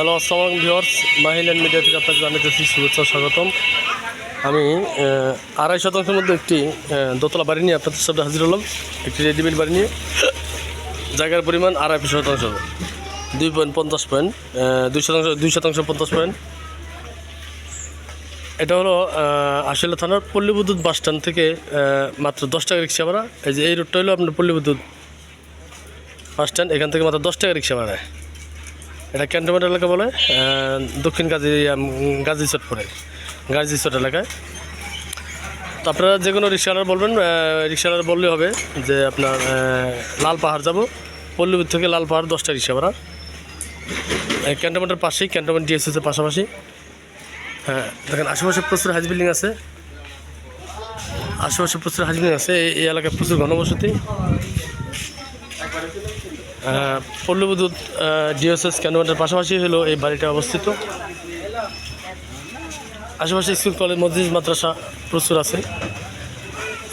Hello, আসসালামু আলাইকুম viewers. মাহিল্যান্ড media থেকে আপনাকে জানাতেছি শুভেচ্ছা, স্বাগতম। আমি আড়াই শতাংশের মধ্যে একটি দোতলা বাড়ি নিয়ে আপনাদের সাথে হাজির হলাম। একটি রেডিমেড বাড়ি নিয়ে। জায়গার পরিমাণ আড়াই শতাংশ। দুই পয়েন্ট পঞ্চাশ পয়েন্ট দুই শতাংশ দুই শতাংশ পঞ্চাশ পয়েন্ট। এটা হলো আশিলা থানার পল্লী বিদ্যুৎ বাস স্ট্যান্ড থেকে মাত্র দশ টাকা রিক্সা ভাড়া। এই যে এই রোডটা হলো আপনার পল্লী বিদ্যুৎ বাস স্ট্যান্ড। এখান থেকে মাত্র দশ টাকা রিক্সা ভাড়া। এটা ক্যান্টনমেন্ট এলাকা বলে দক্ষিণ গাজী গাজী চট পড়ে, গাজী চট এলাকায়। তো আপনারা যে কোনো রিক্সাওয়ালার বলবেন রিক্সাওয়ালার বললে হবে যে আপনার লাল পাহাড় যাব। পল্লীপুর থেকে লাল পাহাড়, দশটা রিক্সা ভাড়া। ক্যান্টনমেন্টের পাশেই ক্যান্টনমেন্ট ডিএসএসের পাশাপাশি। হ্যাঁ দেখেন, আশেপাশে প্রচুর হাজ বিল্ডিং আছে। আশেপাশে প্রচুর হাজ বিল্ডিং আছে। এই এলাকায় প্রচুর ঘনবসতি। পল্লী বিদ্যুৎ ডিএসএস ক্যান্টনমেন্টের পাশাপাশি হলো এই বাড়িটা অবস্থিত। আশেপাশে স্কুল কলেজ মসজিদ মাদ্রাসা প্রচুর আছে।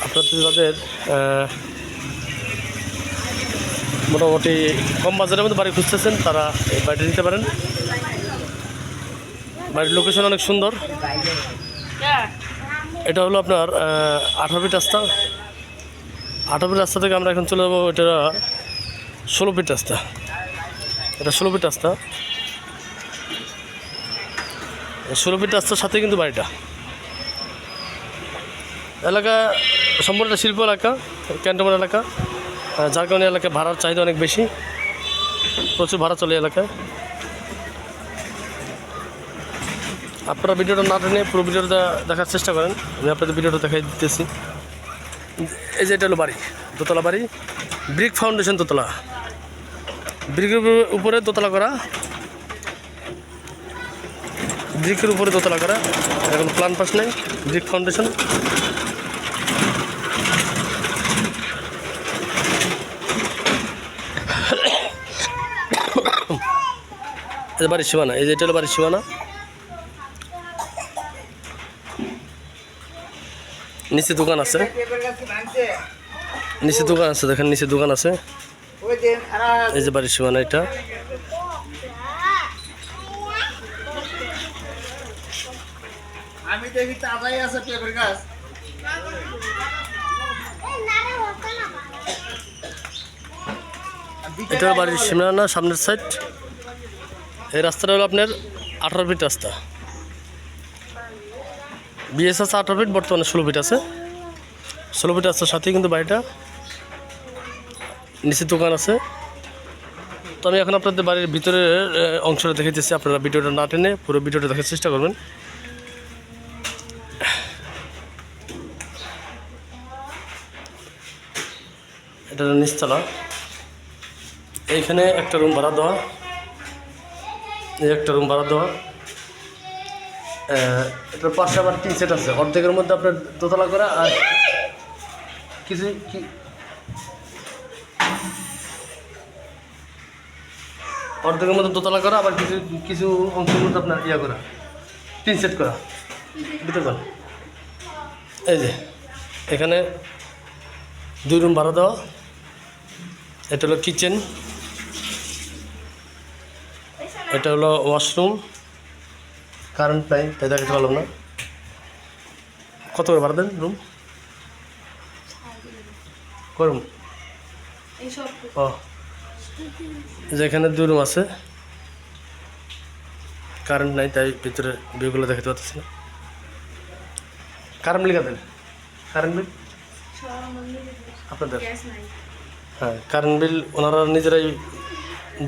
আপনাদের আহ, মোটামুটি কম বাজারের মধ্যে বাড়ি খুঁজতেছেন তারা এই বাড়িটা নিতে পারেন। বাড়ির লোকেশন অনেক সুন্দর। এটা হলো আপনার আঠারো ফিট রাস্তা। আঠারো ফিট রাস্তা থেকে আমরা এখন চলে যাব এটা ষোলো ফিট রাস্তা। এটা ষোলো ফিট রাস্তা। ষোলো ফিট রাস্তার সাথে কিন্তু বাড়িটা। এলাকা, সম্পূর্ণ শিল্প এলাকা, ক্যান্টনমেন্ট এলাকা। যার কারণে এলাকায় ভাড়ার চাহিদা অনেক বেশি। প্রচুর ভাড়া চলে এলাকায়। আপনারা ভিডিওটা না টেনে পুরো ভিডিওটা দেখার চেষ্টা করেন। আমি আপনাদের ভিডিওটা দেখাই দিতেছি। এই যে এটা হলো বাড়ি, দোতলা বাড়ি। ব্রিক ফাউন্ডেশন দোতলা। ব্রিকের উপরে- দোতলা করা। ব্রিকের উপরে দোতলা করা। এখন প্লান পাস নেই। ব্রিক ফাউন্ডেশন বাড়ির সীমানা, এই যে এটা বাড়ির সীমানা। নিচে দোকান আছে। নিচে দোকান আছে, দেখেন, নিচে দোকান আছে। এই যে বাড়ির সীমানা এটা। আমি দেখি তাজাই আছে পেঁপের গাছ। এটা বাড়ির সীমানা সামনের সাইড এই রাস্তাটা হলো আপনার আঠারো ফিট রাস্তা। বিএস আছে আঠারো ফিট বর্তমানে ষোলো ফিট আছে। ষোলো ফিট রাস্তার সাথেই কিন্তু বাড়িটা। নিচে দোকান আছে। তো আমি এখন আপনাদের বাড়ির ভিতরের অংশটা দেখেছি আপনারা ভিডিওটা না টেনে পুরো ভিডিওটা দেখার চেষ্টা করবেন। এটা নিচতলা। এইখানে একটা রুম ভাড়া দেওয়া। এই একটা রুম ভাড়া দেওয়া। এটার পাশে আবার তিন সেট আছে। অর্ধেকের মধ্যে আপনার দোতলা করা আর কিছু কি অর্ধেকের মধ্যে দোতলা করা আবার কিছু কিছু অংশের মধ্যে আপনার ইয়া করা তিন সেট করা। বুঝতে পারেন এই যে এখানে দুই রুম ভাড়া দেওয়া। এটা হলো কিচেন এটা হলো ওয়াশরুম কারেন্ট নাই তাই দেখাতে পারলাম না। কত করে ভাড়া দেন রুম করুন ও যেখানে দুই রুম আছে। কারেন্ট নাই তাই ভিতরে ভিউগুলো দেখাতে পারতেছি না। কারেন্ট লিখা দেন কারেন্ট বিল? আপনাদের? হ্যাঁ কারেন্ট বিল ওনারা নিজেরাই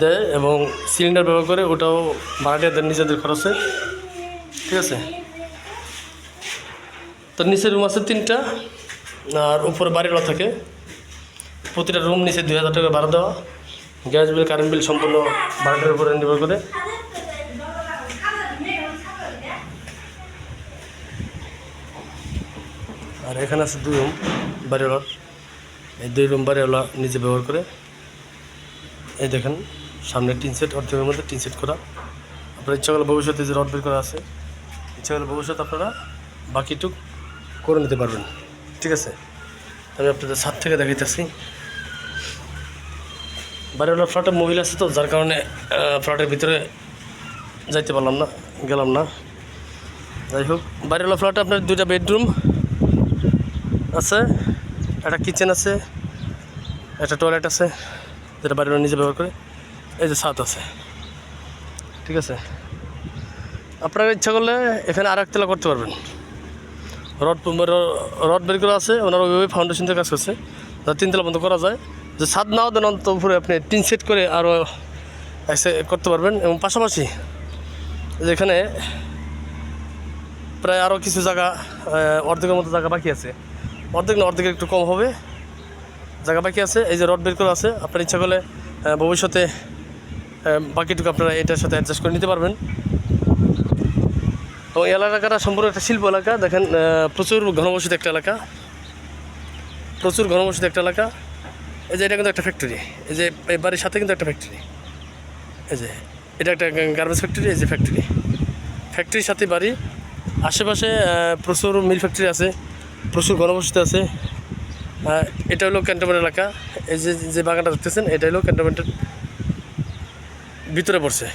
দেয় এবং সিলিন্ডার ব্যবহার করে ওটাও ভাড়াটিয়া দেন নিজেদের খরচে। ঠিক আছে? তো নিচে রুম আছে তিনটা আর উপরে বাড়িওয়ালা থাকে। প্রতিটা রুম নিচে দুই হাজার টাকা ভাড়া দেওয়া। গ্যাস বিল, কারেন্ট বিল সম্পূর্ণ ভাড়াটার উপরে নির্ভর করে। আর এখানে আছে দুই রুম, বাড়িওয়ালার। এই দুই রুম বাড়িওয়ালা নিজে ব্যবহার করে। এই দেখেন, সামনে টিন সেট অর্ধেকের মধ্যে টিন সেট করা। আপনার ইচ্ছা করলে ভবিষ্যতে যে রড বের করা আছে, ইচ্ছা করলে ভবিষ্যতে আপনারা বাকিটুক করে নিতে পারবেন। ঠিক আছে? আমি আপনাদের ছাদ থেকে দেখাইতেছি। বাড়িওয়ালা ফ্ল্যাটে মহিলা আছে তো, যার কারণে ফ্ল্যাটের ভিতরে যাইতে পারলাম না, গেলাম না। যাই হোক বাইরের ফ্ল্যাটে আপনার দুইটা বেডরুম আছে, একটা কিচেন আছে, একটা টয়লেট আছে, যেটা বাড়ির নিজে ব্যবহার করে। এই যে ছাদ আছে, ঠিক আছে? আপনার ইচ্ছা করলে এখানে আর একতলা করতে পারবেন। রড রড বের করা আছে, ওনার ওইভাবে ফাউন্ডেশন থেকে কাজ করছে তিনতলা বন্ধ করা যায়। যে ছাদ নাও দেন অন্ত উপরে আপনি টিন সেট করে আরও করতে পারবেন। এবং পাশাপাশি যেখানে প্রায় আরও কিছু জায়গা অর্ধেকের মতো জায়গা বাকি আছে। অর্ধেক না অর্ধেক একটু কম হবে। জায়গা বাকি আছে, এই যে রড বের করা আছে। আপনার ইচ্ছা করলে ভবিষ্যতে বাকিটুকু আপনারা এটার সাথে অ্যাডজাস্ট করে নিতে পারবেন। এবং এই এলাকাটা সম্পূর্ণ একটা শিল্প এলাকা। দেখেন প্রচুর ঘনবসতিত একটা এলাকা। প্রচুর ঘনবসতিত একটা এলাকা। এই যে এটা কিন্তু একটা ফ্যাক্টরি এই যে এই বাড়ির সাথে কিন্তু একটা ফ্যাক্টরি এই যে এটা একটা গার্মেন্টস ফ্যাক্টরি এই যে ফ্যাক্টরি ফ্যাক্টরির সাথে বাড়ি। আশেপাশে প্রচুর মিল ফ্যাক্টরি আছে, প্রচুর ঘনবসতি আছে। এটা হলো ক্যান্টনমেন্ট এলাকা। এই যে যে বাগানটা দেখতেছেন, এটা হলো ক্যান্টনমেন্টের ভিতরে পড়ছে।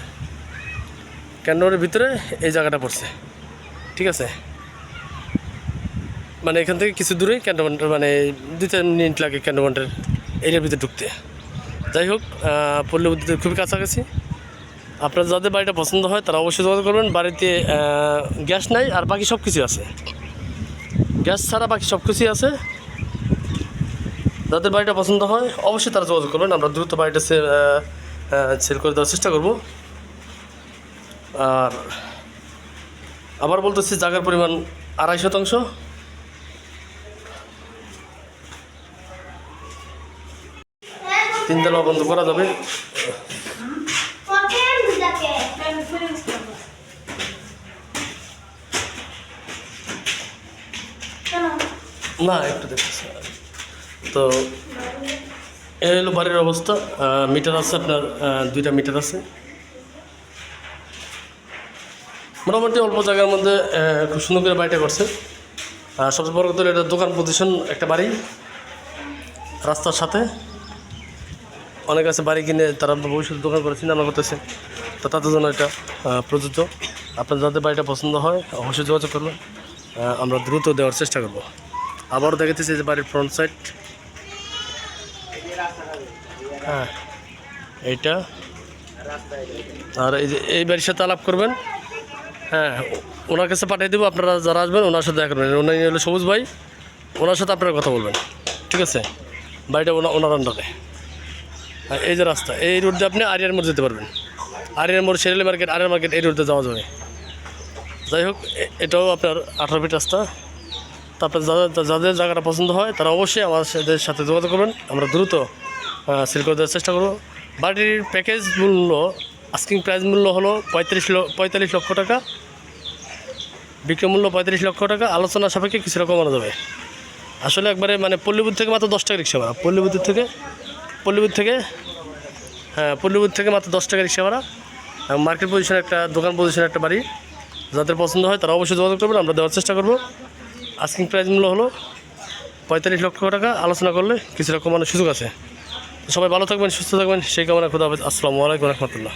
ক্যান্টনমেন্টের ভিতরে এই জায়গাটা পড়ছে। ঠিক আছে? মানে এখান থেকে কিছু দূরে ক্যান্টনমেন্টের মানে দুই তিন মিনিট লাগে ক্যান্টনমেন্টের এরিয়ার ভিতরে ঢুকতে। যাই হোক পল্লী বিদ্যুতের খুবই কাছাকাছি। আপনার যাদের বাড়িটা পছন্দ হয়, তারা অবশ্যই যোগাযোগ করবেন। বাড়িতে গ্যাস নাই, আর বাকি সব কিছু আছে। গ্যাস ছাড়া বাকি সব কিছুই আছে। যাদের বাড়িটা পছন্দ হয়, অবশ্যই তারা যোগাযোগ করবেন। আমরা দ্রুত বাড়িটা সেল করে দেওয়ার চেষ্টা করব। আর আবার বলতেছি জায়গার পরিমাণ আড়াই শতাংশ। তিনতলা বন্ধ করা যাবে। না একটু দেখতেছি তো এই হলো বাড়ির অবস্থা। মিটার আছে আপনার দুইটা মিটার আছে। মোটামুটি অল্প জায়গার মধ্যে খুব সুন্দর করে বাড়িটা করছে। সবচেয়ে বড় কথা এটা দোকান পজিশন একটা বাড়ি। রাস্তার সাথে। অনেক আছে বাড়ি কিনে তারা ভবিষ্যতে দোকান করে চিন্তা করতেছে। তো তাদের জন্য এটা প্রযোজ্য। আপনার যাদের বাড়িটা পছন্দ হয়, অবশ্যই যোগাযোগ করবেন। আমরা দ্রুত দেওয়ার চেষ্টা করব। আবারও দেখাতেছি যে বাড়ির ফ্রন্ট সাইড হ্যাঁ এইটা। আর এই যে, এই বাড়ির সাথে আলাপ করবেন। হ্যাঁ ওনার কাছে পাঠিয়ে দেবো, আপনারা যারা আসবেন, ওনার সাথে দেখা করবেন। ওনার হলো সবুজ ভাই, ওনার সাথে আপনারা কথা বলবেন। ঠিক আছে? বাড়িটা ওনা, ওনার আন্ডারে। এই যে রাস্তা, এই রোড দিয়ে আপনি আরিয়ার মোড় যেতে পারবেন। আরিয়ার মোড়, শেরেলি মার্কেট, আরিয়ার মার্কেট, এই দিয়ে যাওয়া যাবে। যাই হোক এটাও আপনার আঠারো ফিট রাস্তা। তারপরে যাদের যাদের জায়গাটা পছন্দ হয়, তারা অবশ্যই আমাদের সাথে যোগাযোগ করবেন। আমরা দ্রুত সেল করে দেওয়ার চেষ্টা করব। বাড়ির প্যাকেজ মূল্য আস্কিং প্রাইস মূল্য হলো পঁয়ত্রিশ পঁয়তাল্লিশ লক্ষ টাকা। বিক্রয় মূল্য পঁয়ত্রিশ লক্ষ টাকা। আলোচনা সাপেক্ষে কিছুটা কমানো যাবে। আসলে একবারে মানে পল্লীবুদ্ধ থেকে মাত্র দশ টাকা রিক্সা ভাড়া। পল্লীবুদ্ধ থেকে পল্লীবুদ্ধ থেকে হ্যাঁ পল্লীপুর থেকে মাত্র দশ টাকা রিক্সা ভাড়া। মার্কেট পজিশনে একটা, দোকান পজিশনে একটা বাড়ি। যাদের পছন্দ হয় তারা অবশ্যই যোগাযোগ করবেন, আমরা দেওয়ার চেষ্টা করব। আস্কিং প্রাইস মূল্য হলো পঁয়তাল্লিশ লক্ষ টাকা, আলোচনা করলে কিছু রকম মানে সুযোগ আছে। সবাই ভালো থাকবেন, সুস্থ থাকবেন, সেই কামনা খুদা আসসালামু আলাইকুম রহমতুল্লাহ।